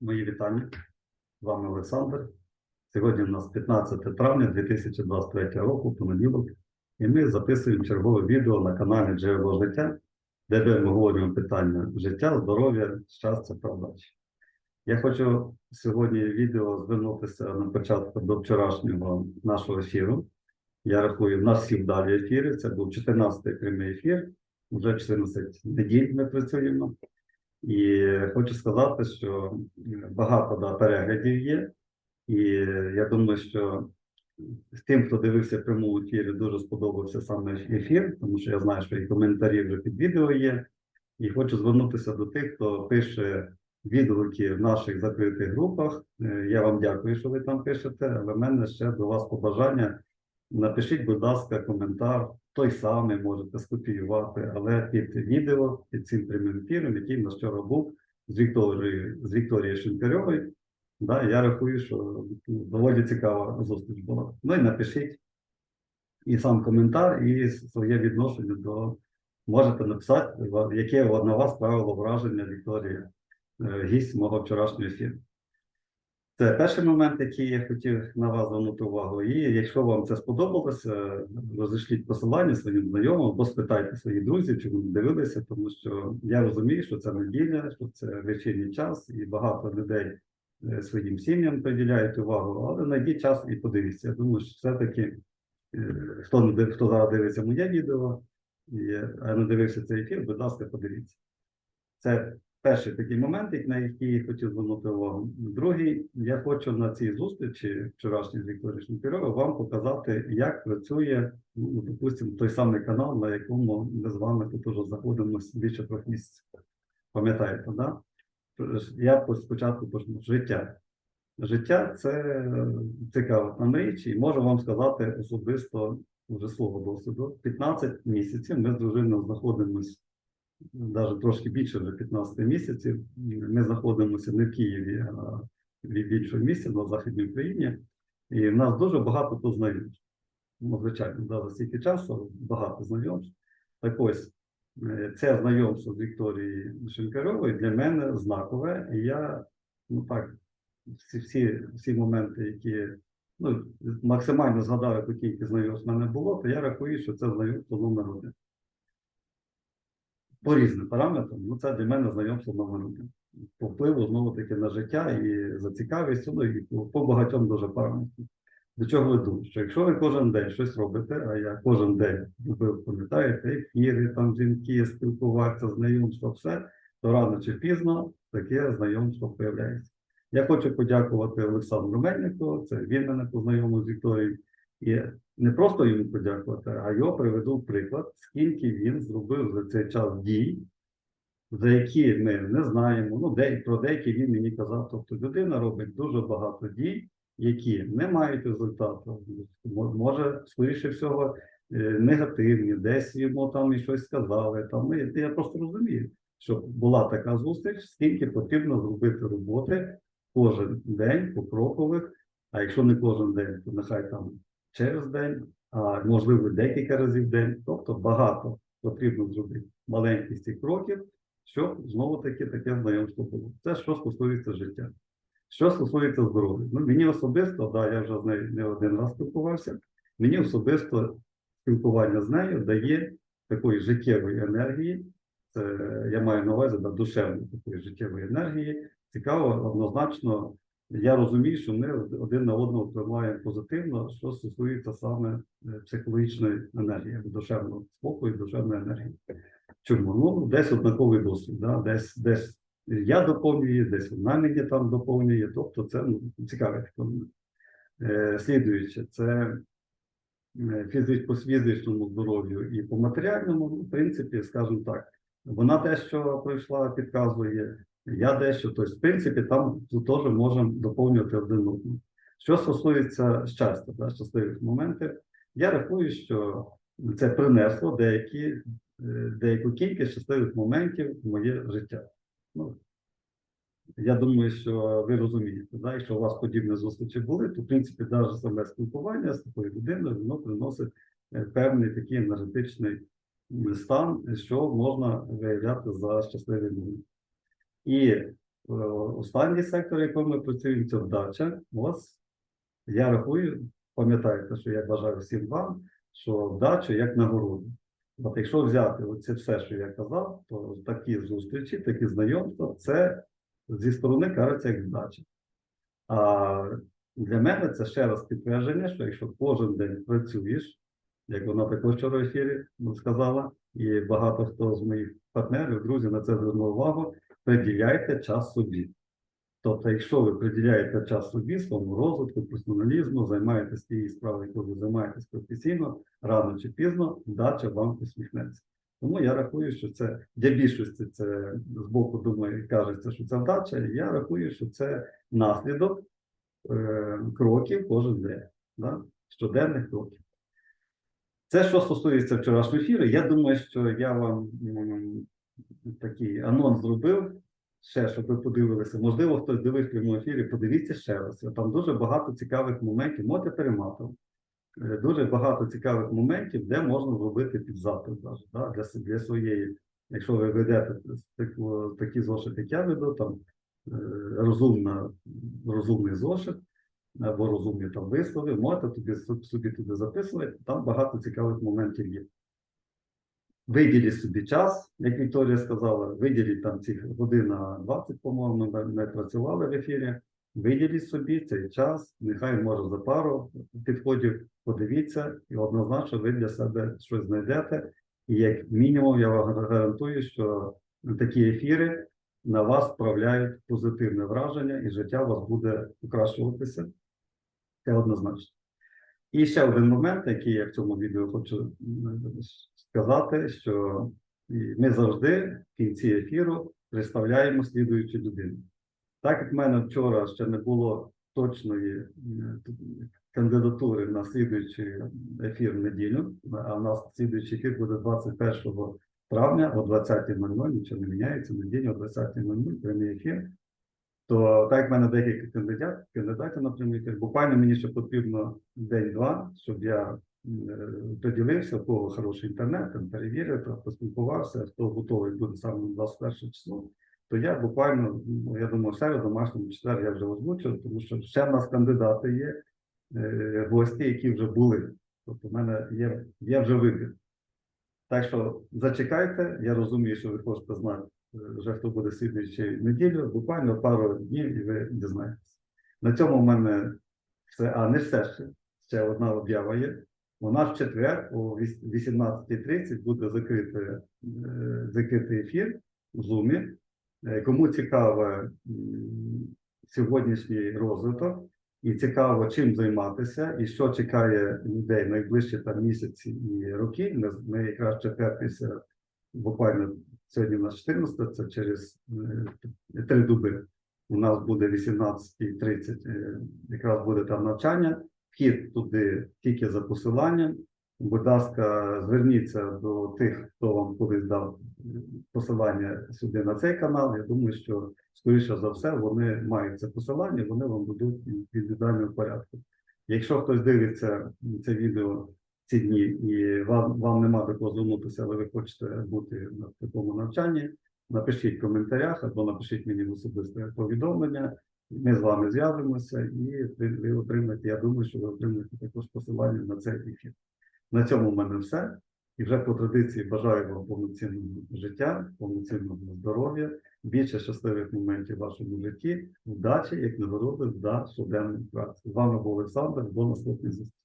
Мої вітання. З вами Олександр. Сьогодні у нас 15 травня 2023 року, понеділок, і ми записуємо чергове відео на каналі Джерело життя, де ми обговорюємо питання життя, здоров'я, щастя та вдачі. Я хочу сьогодні відео звернутися на початку до вчорашнього нашого ефіру. Я рахую, в нас всі вдалі ефіри. Це був 14-й прямий ефір. Вже 14 неділь ми працюємо. І хочу сказати, що багато да, переглядів є. І я думаю, що тим, хто дивився в прямому ефірі, дуже сподобався саме ефір, тому що я знаю, що і коментарі вже під відео є. І хочу звернутися до тих, хто пише відгуки в наших закритих групах. Е, Я вам дякую, що ви там пишете, але в мене ще до вас побажання. Напишіть, будь ласка, коментар, той самий можете скопіювати, але під відео, під цим прямим ефіром, який на вчора був з Вікторією, з Вікторією Шинкарьовою. Да, я рахую, що ну, доволі цікава зустріч була. Ну і напишіть і сам коментар, і своє відношення до можете написати, яке на вас справило враження Вікторія, е, гість мого вчорашнього ефіру. Це перший момент, який я хотів на вас звернути увагу. І якщо вам це сподобалося, розійшліть посилання своїм знайомим, або спитайте своїх друзів, чи вони дивилися, тому що я розумію, що це неділя, що це вечірній час, і багато людей е, своїм сім'ям приділяють увагу, але знайдіть час і подивіться. Я думаю, що все-таки е, хто не див- хто зараз дивиться моє відео, і, а не дивився цей ефір, будь ласка, подивіться. Це перший такий момент, на який я хотів звернути увагу. Другий, я хочу на цій зустрічі вчорашній з Вікторією Шнепірьовою вам показати, як працює, ну, допустимо, той самий канал, на якому ми з вами тут уже знаходимося більше трьох місяців. Пам'ятаєте, да? Я спочатку почну життя. Життя це цікава нам річ, і можу вам сказати особисто вже свого досвіду. 15 місяців ми з дружиною знаходимося навіть трошки більше вже 15 місяців. Ми знаходимося не в Києві, а в більшому місці на Західній Україні. І в нас дуже багато тут знайомств. Ну, звичайно, за стільки часу багато знайомств. Так ось, е, це знайомство з Вікторією Шинкарьовою для мене знакове. І я, ну так, всі, всі, всі моменти, які ну, максимально яку кількість знайомств в мене було, то я рахую, що це знайомство номер один по різним параметрам, ну це для мене знайомство номер один. По впливу знову таки на життя і за цікавістю, ну і по, багатьом дуже параметрам. До чого веду? Що якщо ви кожен день щось робите, а я кожен день ви пам'ятаєте, ефіри, там дзвінки, спілкуватися, знайомство, все, то рано чи пізно таке знайомство появляється. Я хочу подякувати Олександру Мельнику, це він мене познайомив з Вікторією. І не просто йому подякувати, а його приведу приклад, скільки він зробив за цей час дій, за які ми не знаємо. Ну, де, про деякі він мені казав. Тобто людина робить дуже багато дій, які не мають результату. Може, скоріше всього, е, негативні, десь йому там і щось сказали. Там, ну, я- просто розумію, що була така зустріч, скільки потрібно зробити роботи кожен день покрокових, а якщо не кожен день, то нехай там через день, а можливо декілька разів в день. Тобто багато потрібно зробити маленькість цих кроків, щоб знову таки таке знайомство було. Це що стосується життя. Що стосується здоров'я, ну мені особисто, да, я вже з нею не один раз спілкувався. Мені особисто спілкування з нею дає такої життєвої енергії. Це я маю на увазі да, душевної такої життєвої енергії. Цікаво, однозначно я розумію, що ми один на одного впливаємо позитивно, що стосується саме е, психологічної енергії, або душевного спокою, душевної енергії. Чому? Ну, десь однаковий досвід, да? десь, десь я доповнюю, десь вона мені там доповнює. Тобто це ну, цікаве. Е, слідуюче, це е, по фізичному здоров'ю і по матеріальному, ну, в принципі, скажімо так, вона те, що пройшла, підказує, я дещо, тобто, в принципі, там теж можемо доповнювати один одного. Що стосується щастя, да, щасливих моментів, я рахую, що це принесло деякі, е, деяку кількість щасливих моментів в моє життя. Ну, я думаю, що ви розумієте, да, якщо у вас подібні зустрічі були, то в принципі навіть саме спілкування з такою людиною воно приносить е, певний такий енергетичний стан, що можна виявляти за щасливий момент. І е, останній сектор, якому ми працюємо, це вдача. Ось я рахую, пам'ятаєте, що я бажаю всім вам, що вдачу як нагороду. От якщо взяти оце все, що я казав, то такі зустрічі, такі знайомства, це зі сторони кажеться як вдача. А для мене це ще раз підтвердження, що якщо кожен день працюєш, як вона також вчора в ефірі сказала, і багато хто з моїх партнерів, друзів на це звернув увагу, приділяйте час собі. Тобто, якщо ви приділяєте час собі, своєму розвитку, професіоналізму, займаєтесь тією справою, якою ви займаєтесь професійно, рано чи пізно, вдача вам усміхнеться. Тому я рахую, що це для більшості це з боку думаю, кажеться, що це вдача. Я рахую, що це наслідок е, кроків кожен день, да? щоденних кроків. Це що стосується вчорашнього ефіру, я думаю, що я вам такий анонс зробив. Ще, щоб ви подивилися. Можливо, хтось дивив прямому ефірі, подивіться ще раз. Там дуже багато цікавих моментів, можете перематувати. Е, Дуже багато цікавих моментів, де можна зробити підзапис да, для, для своєї. Якщо ви ведете такі зошити, як я веду, там е, розумна, розумний зошит або розумні там вислови, можете собі туди записувати, там багато цікавих моментів є. Виділіть собі час, як Вікторія сказала, виділіть там ці година 20, по-моєму, ми- ми працювали в ефірі. Виділіть собі цей час, нехай може за пару підходів подивіться, і однозначно ви для себе щось знайдете. І як мінімум, я вам гарантую, що такі ефіри на вас справляють позитивне враження, і життя у вас буде покращуватися. Це однозначно. І ще один момент, який я в цьому відео хочу м, сказати, що ми завжди в кінці ефіру представляємо слідуючу людину. Так як в мене вчора ще не було точної кандидатури на слідуючий ефір в неділю, а у нас слідуючий ефір буде 21 травня о 20.00, нічого не міняється, неділю о 20.00, прямий ефір. То так як в мене декілька кандидат, кандидатів на прямий ефір, буквально мені ще потрібно день-два, щоб я е, поділився, у кого хороший інтернет, там, перевірив, поспілкувався, хто готовий буде саме на 21 число, то я буквально, ну, я думаю, в домашньому четвер я вже озвучив, тому що ще в нас кандидати є, е, гості, які вже були. Тобто в мене є, є вже вибір. Так що зачекайте, я розумію, що ви хочете знати е, вже хто буде слідуючи неділю, буквально пару днів і ви дізнаєтесь. На цьому в мене все, а не все ще. Ще одна об'ява є. У нас в четвер о 18.30 буде закритий, е, закритий ефір в Zoom. Е, Кому цікаво сьогоднішній розвиток і цікаво, чим займатися, і що чекає людей найближчі там місяці і роки. Ми, ми якраз четвер після буквально сьогодні у нас 14, це через е, три доби. У нас буде 18.30, е, якраз буде там навчання. Вхід туди тільки за посиланням. Будь ласка, зверніться до тих, хто вам колись дав е, посилання сюди на цей канал. Я думаю, що скоріше за все вони мають це посилання, вони вам дадуть в індивідуальному порядку. Якщо хтось дивиться це відео ці дні, і вам, вам нема до кого звернутися, але ви хочете бути на такому навчанні, напишіть в коментарях або напишіть мені в особисте повідомлення. Ми з вами зв'яжемося і ви, ви отримаєте. Я думаю, що ви отримаєте також посилання на цей ефір. На цьому в мене все. І вже по традиції бажаю вам повноцінного життя, повноцінного здоров'я, більше щасливих моментів в вашому житті, вдачі, як нагороди за щоденну працю. З вами був Олександр. До наступних зустрічі.